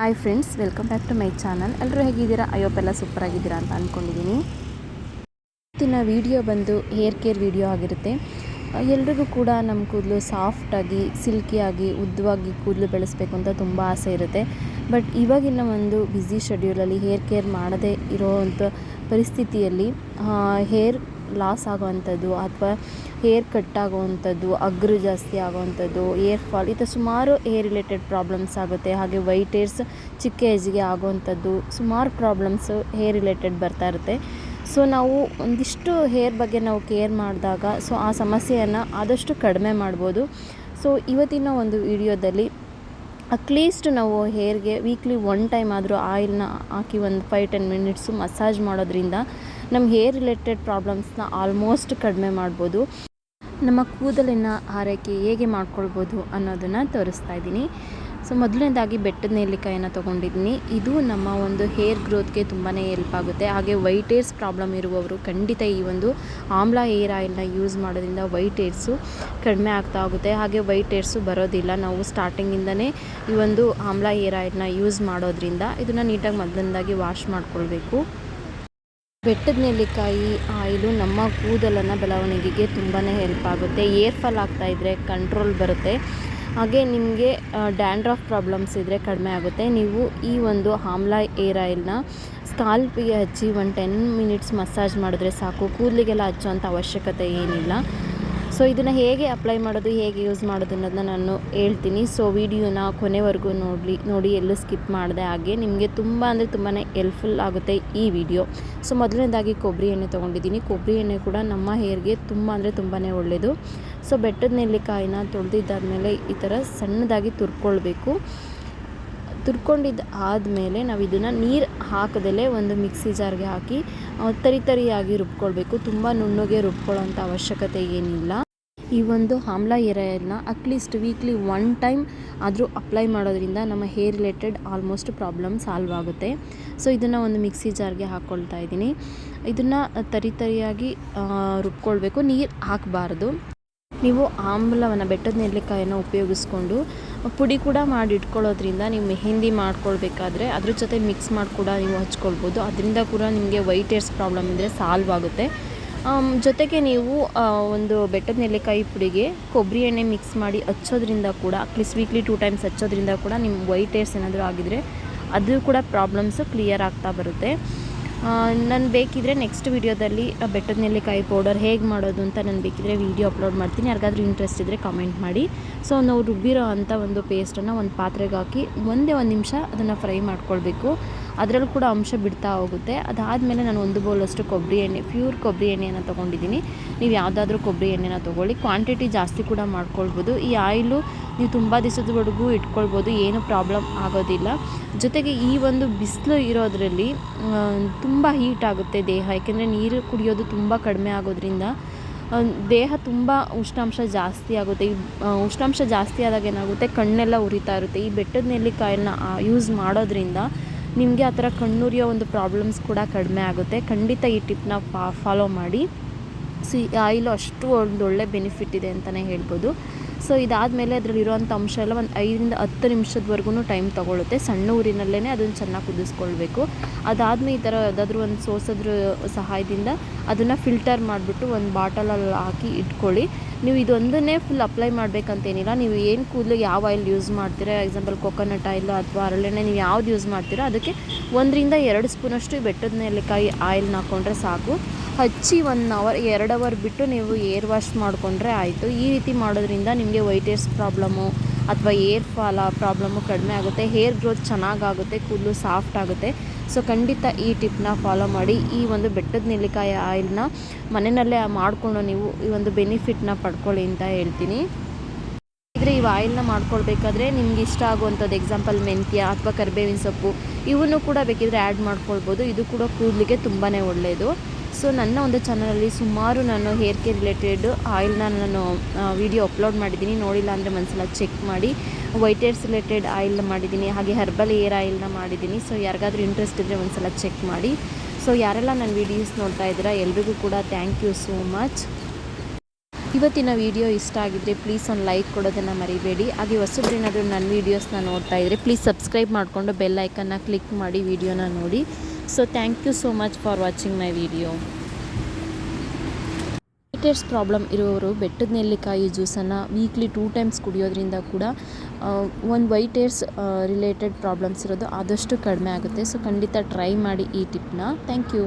Hi friends welcome back to my channel ಎಲ್ಲರೂ ಹೇಗಿದ್ದೀರಾ? ಅಯ್ಯೋಪೆಲ್ಲ super ಆಗಿದ್ದೀರಾ ಅಂತ ಅಂದ್ಕೊಂಡಿದ್ದೀನಿ ಇವತ್ತಿನ ವಿಡಿಯೋ ಬಂದು ಹೇರ್ ಕೇರ್ ವೀಡಿಯೋ ಆಗಿರುತ್ತೆ. ಎಲ್ರಿಗೂ ಕೂಡ ನಮ್ಮ ಕೂದಲು ಸಾಫ್ಟಾಗಿ ಸಿಲ್ಕಿಯಾಗಿ ಉದ್ದವಾಗಿ ಕೂದಲು ಬೆಳೆಸಬೇಕು ಅಂತ ತುಂಬ ಆಸೆ ಇರುತ್ತೆ. ಬಟ್ ಇವಾಗಿನ ಒಂದು ಬ್ಯುಸಿ ಶೆಡ್ಯೂಲಲ್ಲಿ ಹೇರ್ ಕೇರ್ ಮಾಡದೇ ಇರೋವಂಥ ಪರಿಸ್ಥಿತಿಯಲ್ಲಿ ಹೇರ್ ಲಾಸ್ ಆಗೋವಂಥದ್ದು ಅಥವಾ ಹೇರ್ ಕಟ್ ಆಗೋವಂಥದ್ದು, ಅಗ್ರ ಜಾಸ್ತಿ ಆಗೋವಂಥದ್ದು ಏರ್ ಫಾಲ್ ಈ ಥರ ಸುಮಾರು ಹೇರ್ ರಿಲೇಟೆಡ್ ಪ್ರಾಬ್ಲಮ್ಸ್ ಆಗುತ್ತೆ. ಹಾಗೆ ವೈಟ್ ಏರ್ಸ್ ಚಿಕ್ಕ ಏಜ್ಗೆ ಆಗೋವಂಥದ್ದು ಸುಮಾರು ಪ್ರಾಬ್ಲಮ್ಸು ಹೇರ್ ರಿಲೇಟೆಡ್ ಬರ್ತಾ ಇರುತ್ತೆ. ಸೊ ನಾವು ಒಂದಿಷ್ಟು ಹೇರ್ ಬಗ್ಗೆ ನಾವು ಕೇರ್ ಮಾಡಿದಾಗ ಸೊ ಆ ಸಮಸ್ಯೆಯನ್ನು ಆದಷ್ಟು ಕಡಿಮೆ ಮಾಡ್ಬೋದು. ಸೊ ಇವತ್ತಿನ ಒಂದು ವಿಡಿಯೋದಲ್ಲಿ ಅಟ್ಲೀಸ್ಟ್ ನಾವು ಹೇರ್ಗೆ ವೀಕ್ಲಿ ಒನ್ ಟೈಮ್ ಆದರೂ ಆಯಿಲ್ನ ಹಾಕಿ ಒಂದು ಫೈವ್ ಟೆನ್ ಮಿನಿಟ್ಸು ಮಸಾಜ್ ಮಾಡೋದ್ರಿಂದ ನಮ್ಮ ಹೇರ್ ರಿಲೇಟೆಡ್ ಪ್ರಾಬ್ಲಮ್ಸ್ನ ಆಲ್ಮೋಸ್ಟ್ ಕಡಿಮೆ ಮಾಡ್ಬೋದು. ನಮ್ಮ ಕೂದಲಿನ ಆರೈಕೆ ಹೇಗೆ ಮಾಡ್ಕೊಳ್ಬೋದು ಅನ್ನೋದನ್ನು ತೋರಿಸ್ತಾ ಇದ್ದೀನಿ. ಸೊ ಮೊದಲನೇದಾಗಿ ಬೆಟ್ಟದ ನೇಲಿಕಾಯನ್ನು ತೊಗೊಂಡಿದ್ದೀನಿ. ಇದು ನಮ್ಮ ಒಂದು ಹೇರ್ ಗ್ರೋತ್ಗೆ ತುಂಬಾ ಹೆಲ್ಪ್ ಆಗುತ್ತೆ. ಹಾಗೆ ವೈಟ್ ಏರ್ಸ್ ಪ್ರಾಬ್ಲಮ್ ಇರುವವರು ಖಂಡಿತ ಈ ಒಂದು ಆಮ್ಲ ಏರ್ ಆಯಿಲ್ನ ಯೂಸ್ ಮಾಡೋದ್ರಿಂದ ವೈಟ್ ಏರ್ಸು ಕಡಿಮೆ ಆಗ್ತಾ ಹೋಗುತ್ತೆ. ಹಾಗೆ ವೈಟ್ ಏರ್ಸು ಬರೋದಿಲ್ಲ. ನಾವು ಸ್ಟಾರ್ಟಿಂಗಿಂದನೇ ಈ ಒಂದು ಆಮ್ಲ ಏರ್ ಆಯಿಲ್ನ ಯೂಸ್ ಮಾಡೋದ್ರಿಂದ ಇದನ್ನು ನೀಟಾಗಿ ಮೊದಲನೇದಾಗಿ ವಾಶ್ ಮಾಡ್ಕೊಳ್ಬೇಕು. ಬೆಟ್ಟದ ನೆಲ್ಲಿಕಾಯಿ ಆಯಿಲು ನಮ್ಮ ಕೂದಲನ್ನು ಬೆಳವಣಿಗೆಗೆ ತುಂಬಾ ಹೆಲ್ಪ್ ಆಗುತ್ತೆ. ಏರ್ ಫಾಲ್ ಆಗ್ತಾ ಇದ್ದರೆ ಕಂಟ್ರೋಲ್ ಬರುತ್ತೆ. ಹಾಗೆ ನಿಮಗೆ ಡ್ಯಾಂಡ್ರಫ್ ಪ್ರಾಬ್ಲಮ್ಸ್ ಇದ್ದರೆ ಕಡಿಮೆ ಆಗುತ್ತೆ. ನೀವು ಈ ಒಂದು ಆಮ್ಲ ಏರ್ ಆಯಿಲ್ನ ಸ್ಕಾಲ್ಪಿಗೆ ಹಚ್ಚಿ ಒಂದು ಟೆನ್ ಮಿನಿಟ್ಸ್ ಮಸಾಜ್ ಮಾಡಿದ್ರೆ ಸಾಕು. ಕೂದಲಿಗೆಲ್ಲ ಹಚ್ಚುವಂಥ ಅವಶ್ಯಕತೆ ಏನಿಲ್ಲ. ಸೊ ಇದನ್ನು ಹೇಗೆ ಅಪ್ಲೈ ಮಾಡೋದು, ಹೇಗೆ ಯೂಸ್ ಮಾಡೋದು ಅನ್ನೋದನ್ನ ನಾನು ಹೇಳ್ತೀನಿ. ಸೊ ವಿಡಿಯೋನ ಕೊನೆವರೆಗೂ ನೋಡಲಿ, ನೋಡಿ, ಎಲ್ಲೂ ಸ್ಕಿಪ್ ಮಾಡಿದೆ ಹಾಗೆ. ನಿಮಗೆ ತುಂಬ ಅಂದರೆ ತುಂಬಾ ಹೆಲ್ಪ್ಫುಲ್ ಆಗುತ್ತೆ ಈ ವಿಡಿಯೋ. ಸೊ ಮೊದಲನೇದಾಗಿ ಕೊಬ್ಬರಿ ಎಣ್ಣೆ ತೊಗೊಂಡಿದ್ದೀನಿ. ಕೊಬ್ಬರಿ ಎಣ್ಣೆ ಕೂಡ ನಮ್ಮ ಹೇರ್ಗೆ ತುಂಬ ಅಂದರೆ ತುಂಬಾ ಒಳ್ಳೆಯದು ಸೊ ಬೆಟ್ಟದ ನೆಲ್ಲಿಕಾಯಿನ ತೊಳೆದಿದ್ದಾದಮೇಲೆ ಈ ಥರ ಸಣ್ಣದಾಗಿ ತುರ್ಕೊಳ್ಬೇಕು. ತುರ್ಕೊಂಡಿದ್ದು ಆದಮೇಲೆ ನಾವು ಇದನ್ನು ನೀರು ಹಾಕದಲ್ಲೇ ಒಂದು ಮಿಕ್ಸಿ ಜಾರ್ಗೆ ಹಾಕಿ ತರಿ ತರಿಯಾಗಿ ರುಬ್ಕೊಳ್ಬೇಕು. ತುಂಬ ನುಣ್ಣಗೆ ರುಬ್ಕೊಳ್ಳೋಂಥ ಅವಶ್ಯಕತೆ ಏನಿಲ್ಲ. ಈ ಒಂದು amla hair ಆಯಿಲ್ನ at least weekly one time ಆದರೂ ಅಪ್ಲೈ ಮಾಡೋದ್ರಿಂದ ನಮ್ಮ hair related almost problem solve ಆಗುತ್ತೆ. ಸೊ ಇದನ್ನು ಒಂದು ಮಿಕ್ಸಿ ಜಾರ್ಗೆ ಹಾಕ್ಕೊಳ್ತಾ ಇದ್ದೀನಿ. ಇದನ್ನು ತರಿ ತರಿಯಾಗಿ ರುಬ್ಕೊಳ್ಬೇಕು. ನೀರು ಹಾಕಬಾರ್ದು. ನೀವು ಆಮ್ಲವನ್ನು ಬೆಟ್ಟದ ನೆಲ್ಲಿಕಾಯನ್ನು ಉಪಯೋಗಿಸ್ಕೊಂಡು, ಪುಡಿ ಕೂಡ ಮಾಡಿ ಇಟ್ಕೊಳ್ಳೋದ್ರಿಂದ ನೀವು ಮೆಹೆಂದಿ ಮಾಡ್ಕೊಳ್ಬೇಕಾದ್ರೆ ಅದ್ರ ಜೊತೆ ಮಿಕ್ಸ್ ಮಾಡಿ ಕೂಡ ನೀವು ಹಚ್ಕೊಳ್ಬೋದು. ಅದರಿಂದ ಕೂಡ ನಿಮಗೆ ವೈಟ್ ಏರ್ಸ್ ಪ್ರಾಬ್ಲಮ್ ಇದ್ದರೆ ಸಾಲ್ವ್ ಆಗುತ್ತೆ. ಜೊತೆಗೆ ನೀವು ಒಂದು ಬೆಟ್ಟದ ನೆಲ್ಲಿಕಾಯಿ ಪುಡಿಗೆ ಕೊಬ್ಬರಿ ಎಣ್ಣೆ ಮಿಕ್ಸ್ ಮಾಡಿ ಹಚ್ಚೋದ್ರಿಂದ ಕೂಡ ಅಟ್ಲೀಸ್ಟ್ ವೀಕ್ಲಿ ಟೂ ಟೈಮ್ಸ್ ಹಚ್ಚೋದ್ರಿಂದ ಕೂಡ ನಿಮ್ಮ ವೈಟ್ ಏರ್ಸ್ ಏನಾದರೂ ಆಗಿದ್ರೆ, ಅದು ಕೂಡ ಪ್ರಾಬ್ಲಮ್ಸು ಕ್ಲಿಯರ್ ಆಗ್ತಾ ಬರುತ್ತೆ. ನಾನು ಬೇಕಿದ್ರೆ ನೆಕ್ಸ್ಟ್ ವಿಡಿಯೋದಲ್ಲಿ ಬೆಟ್ಟದ ನೆಲ್ಲಿಕಾಯಿ ಪೌಡರ್ ಹೇಗೆ ಮಾಡೋದು ಅಂತ ನಾನು ಬೇಕಿದ್ರೆ ವೀಡಿಯೋ ಅಪ್ಲೋಡ್ ಮಾಡ್ತೀನಿ. ಯಾರಿಗಾದ್ರೂ ಇಂಟ್ರೆಸ್ಟ್ ಇದ್ದರೆ ಕಮೆಂಟ್ ಮಾಡಿ. ಸೊ ನಾವು ರುಬ್ಬಿರೋ ಅಂಥ ಒಂದು ಪೇಸ್ಟನ್ನು ಒಂದು ಪಾತ್ರೆಗೆ ಹಾಕಿ, ಒಂದೇ ಒಂದು ನಿಮಿಷ ಅದನ್ನು ಫ್ರೈ ಮಾಡ್ಕೊಳ್ಬೇಕು. ಅದರಲ್ಲೂ ಕೂಡ ಅಂಶ ಬಿಡ್ತಾ ಹೋಗುತ್ತೆ. ಅದಾದಮೇಲೆ ನಾನು ಒಂದು ಬೌಲಷ್ಟು ಕೊಬ್ಬರಿ ಎಣ್ಣೆ ಪ್ಯೂರ್ ಕೊಬ್ಬರಿ ಎಣ್ಣೆಯನ್ನು ತೊಗೊಂಡಿದ್ದೀನಿ. ನೀವು ಯಾವುದಾದ್ರೂ ಕೊಬ್ಬರಿ ಎಣ್ಣೆನ ತೊಗೊಳ್ಳಿ. ಕ್ವಾಂಟಿಟಿ ಜಾಸ್ತಿ ಕೂಡ ಮಾಡ್ಕೊಳ್ಬೋದು. ಈ ಆಯಿಲು ನೀವು ತುಂಬ ದಿವಸದವರೆಗೂ ಇಟ್ಕೊಳ್ಬೋದು, ಏನು ಪ್ರಾಬ್ಲಮ್ ಆಗೋದಿಲ್ಲ. ಜೊತೆಗೆ ಈ ಒಂದು ಬಿಸಿಲು ಇರೋದರಲ್ಲಿ ತುಂಬ ಹೀಟ್ ಆಗುತ್ತೆ ದೇಹ. ಯಾಕೆಂದರೆ ನೀರು ಕುಡಿಯೋದು ತುಂಬ ಕಡಿಮೆ ಆಗೋದ್ರಿಂದ ದೇಹ ತುಂಬ ಉಷ್ಣಾಂಶ ಜಾಸ್ತಿ ಆಗುತ್ತೆ. ಈ ಉಷ್ಣಾಂಶ ಜಾಸ್ತಿ ಆದಾಗ ಏನಾಗುತ್ತೆ, ಕಣ್ಣೆಲ್ಲ ಉರಿತಾ ಇರುತ್ತೆ. ಈ ಬೆಟ್ಟದ ನೆಲ್ಲಿಕಾಯನ್ನ ಯೂಸ್ ಮಾಡೋದ್ರಿಂದ ನಿಮಗೆ ಆ ಥರ ಕಣ್ಣುರಿಯೋ ಒಂದು ಪ್ರಾಬ್ಲಮ್ಸ್ ಕೂಡ ಕಡಿಮೆ ಆಗುತ್ತೆ. ಖಂಡಿತ ಈ ಟಿಪ್ನ ಫಾಲೋ ಮಾಡಿ. ಸೊ ಆಯಿಲು ಅಷ್ಟು ಒಂದು ಒಳ್ಳೆ ಬೆನಿಫಿಟ್ ಇದೆ ಅಂತಲೇ ಹೇಳ್ಬೋದು. ಸೊ ಇದಾದಮೇಲೆ ಅದರಲ್ಲಿರುವಂಥ ಅಂಶ ಎಲ್ಲ ಒಂದು ಐದರಿಂದ ಹತ್ತು ನಿಮಿಷದವರೆಗೂ ಟೈಮ್ ತೊಗೊಳುತ್ತೆ. ಸಣ್ಣ ಊರಿನಲ್ಲೇ ಅದನ್ನು ಚೆನ್ನಾಗಿ ಕುದಿಸ್ಕೊಳ್ಬೇಕು. ಅದಾದಮೇಲೆ ಈ ಥರ ಯಾವುದಾದ್ರೂ ಒಂದು ಸೋಸೋದ್ರ ಸಹಾಯದಿಂದ ಅದನ್ನು ಫಿಲ್ಟರ್ ಮಾಡಿಬಿಟ್ಟು ಒಂದು ಬಾಟಲಲ್ಲಿ ಹಾಕಿ ಇಟ್ಕೊಳ್ಳಿ. ನೀವು ಇದೊಂದನ್ನೇ ಫುಲ್ ಅಪ್ಲೈ ಮಾಡಬೇಕಂತೇನಿಲ್ಲ. ನೀವು ಏನು ಕೂದಲು ಯಾವ ಆಯಿಲ್ ಯೂಸ್ ಮಾಡ್ತೀರಾ? ಎಕ್ಸಾಂಪಲ್ ಕೊಕೊನಟ್ ಆಯಿಲ್ ಅಥವಾ ಹರಳೆಣ್ಣೆ ನೀವು ಯಾವ್ದು ಯೂಸ್ ಮಾಡ್ತೀರೋ? ಅದಕ್ಕೆ ಒಂದರಿಂದ ಎರಡು ಸ್ಪೂನಷ್ಟು ಬೆಟ್ಟದ ನೆಲ್ಲಿಕಾಯಿ ಆಯಿಲ್ನ ಹಾಕ್ಕೊಂಡ್ರೆ ಸಾಕು. ಹಚ್ಚಿ ಒನ್ ಅವರ್ ಎರಡು ಅವರ್ ಬಿಟ್ಟು ನೀವು ಏರ್ ವಾಶ್ ಮಾಡಿಕೊಂಡ್ರೆ ಆಯಿತು. ಈ ರೀತಿ ಮಾಡೋದ್ರಿಂದ ನಿಮಗೆ ವೈಟ್ ಏರ್ಸ್ ಪ್ರಾಬ್ಲಮ್ಮು ಅಥವಾ ಏರ್ ಫಾಲ ಪ್ರಾಬ್ಲಮ್ಮು ಕಡಿಮೆ ಆಗುತ್ತೆ. ಹೇರ್ ಗ್ರೋತ್ ಚೆನ್ನಾಗಾಗುತ್ತೆ, ಕೂದಲು ಸಾಫ್ಟ್ ಆಗುತ್ತೆ. ಸೊ ಖಂಡಿತ ಈ ಟಿಪ್ನ ಫಾಲೋ ಮಾಡಿ. ಈ ಒಂದು ಬೆಟ್ಟದ ನೆಲ್ಲಿಕಾಯಿ ಆಯಿಲ್ನ ಮನೆಯಲ್ಲೇ ಮಾಡಿಕೊಂಡು ನೀವು ಈ ಒಂದು ಬೆನಿಫಿಟ್ನ ಪಡ್ಕೊಳ್ಳಿ ಅಂತ ಹೇಳ್ತೀನಿ. ಇದ್ರೆ ಈ ಆಯಿಲ್ನ ಮಾಡ್ಕೊಳ್ಬೇಕಾದ್ರೆ ನಿಮ್ಗೆ ಇಷ್ಟ ಆಗುವಂಥದ್ದು ಎಕ್ಸಾಂಪಲ್ ಮೆಂತ್ಯ ಅಥವಾ ಕರಿಬೇವಿನ ಸೊಪ್ಪು, ಇವನ್ನು ಕೂಡ ಬೇಕಿದ್ರೆ ಆ್ಯಡ್ ಮಾಡ್ಕೊಳ್ಬೋದು. ಇದು ಕೂಡ ಕೂದಲಿಗೆ ತುಂಬಾ ಒಳ್ಳೆಯದು ಸೊ ನನ್ನ ಒಂದು ಚಾನಲಲ್ಲಿ ಸುಮಾರು ನಾನು ಹೇರ್ ಕೇರ್ ರಿಲೇಟೆಡ್ ಆಯಿಲ್ನ ನಾನು ವಿಡಿಯೋ ಅಪ್ಲೋಡ್ ಮಾಡಿದ್ದೀನಿ. ನೋಡಿಲ್ಲ ಅಂದರೆ ಒಂದ್ಸಲ ಚೆಕ್ ಮಾಡಿ. ವೈಟ್ ಏರ್ಸ್ ರಿಲೇಟೆಡ್ ಆಯಿಲ್ನ ಮಾಡಿದ್ದೀನಿ. ಹಾಗೆ ಹರ್ಬಲ್ ಏರ್ ಆಯಿಲ್ನ ಮಾಡಿದ್ದೀನಿ. ಸೊ ಯಾರಿಗಾದ್ರೂ ಇಂಟ್ರೆಸ್ಟ್ ಇದ್ದರೆ ಒಂದ್ಸಲ ಚೆಕ್ ಮಾಡಿ. ಸೊ ಯಾರೆಲ್ಲ ನನ್ನ ವೀಡಿಯೋಸ್ ನೋಡ್ತಾ ಇದ್ದೀರಾ, ಎಲ್ರಿಗೂ ಕೂಡ ಥ್ಯಾಂಕ್ ಯು ಸೋ ಮಚ್ ಇವತ್ತಿನ ವಿಡಿಯೋ ಇಷ್ಟ ಆಗಿದ್ರೆ ಪ್ಲೀಸ್ ಒಂದು ಲೈಕ್ ಕೊಡೋದನ್ನು ಮರಿಬೇಡಿ. ಹಾಗೆ ಹೊಸಬ್ರೇನಾದರೂ ನನ್ನ ವೀಡಿಯೋಸ್ನ ನೋಡ್ತಾ ಇದ್ದರೆ ಪ್ಲೀಸ್ ಸಬ್ಸ್ಕ್ರೈಬ್ ಮಾಡಿಕೊಂಡು ಬೆಲ್ ಐಕನ್ನ ಕ್ಲಿಕ್ ಮಾಡಿ ವಿಡಿಯೋನ ನೋಡಿ. So thank you so much for watching my video white hairs problem ಇರೋರು ಬೆಟ್ಟದ ನೆಲ್ಲಿಕಾಯಿ ಜ್ಯೂಸನ್ನು ವೀಕ್ಲಿ ಟೂ ಟೈಮ್ಸ್ ಕುಡಿಯೋದ್ರಿಂದ ಕೂಡ ಒಂದು ವೈಟ್ ಏರ್ಸ್ ರಿಲೇಟೆಡ್ ಪ್ರಾಬ್ಲಮ್ಸ್ ಇರೋದು ಆದಷ್ಟು ಕಡಿಮೆ ಆಗುತ್ತೆ. ಸೊ ಖಂಡಿತ ಟ್ರೈ ಮಾಡಿ ಈ ಟಿಪ್ನ ಥ್ಯಾಂಕ್ ಯು